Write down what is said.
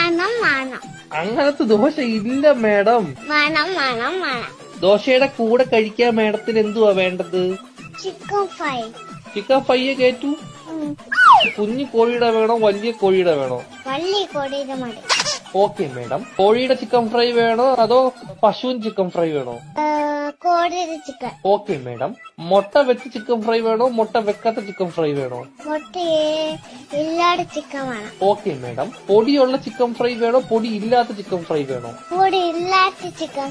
വേണം വേണം. അങ്ങനത്തെ ദോശ ഇല്ല മേഡം. വേണം വേണം വേണം. ദോശയുടെ കൂടെ കഴിക്കാൻ മേഡത്തിന് എന്തുവാ വേണ്ടത്? ചിക്കൻ ഫ്രൈ ചിക്കൻ ഫ്രൈയെ കേറ്റു കുഞ്ഞു കോഴിയുടെ വേണോ വലിയ കോഴിയുടെ വേണോ? വലിയ കോഴിയുടെ മതി. Okay madam. കോഴിയുടെ ചിക്കൻ ഫ്രൈ വേണോ അതോ പശുവിൻ ചിക്കൻ ഫ്രൈ വേണോ? ചിക്കൻ. Okay madam. മുട്ട വെച്ച ചിക്കൻ ഫ്രൈ വേണോ? മുട്ട വെക്കാത്ത ചിക്കൻ ഫ്രൈ വേണോ? മുട്ട ഇല്ലാതെ ചിക്കൻ വേണം. Okay madam. പൊടിയുള്ള ചിക്കൻ ഫ്രൈ വേണോ? പൊടി ഇല്ലാത്ത ചിക്കൻ ഫ്രൈ വേണോ? പൊടി ഇല്ലാത്ത ചിക്കൻ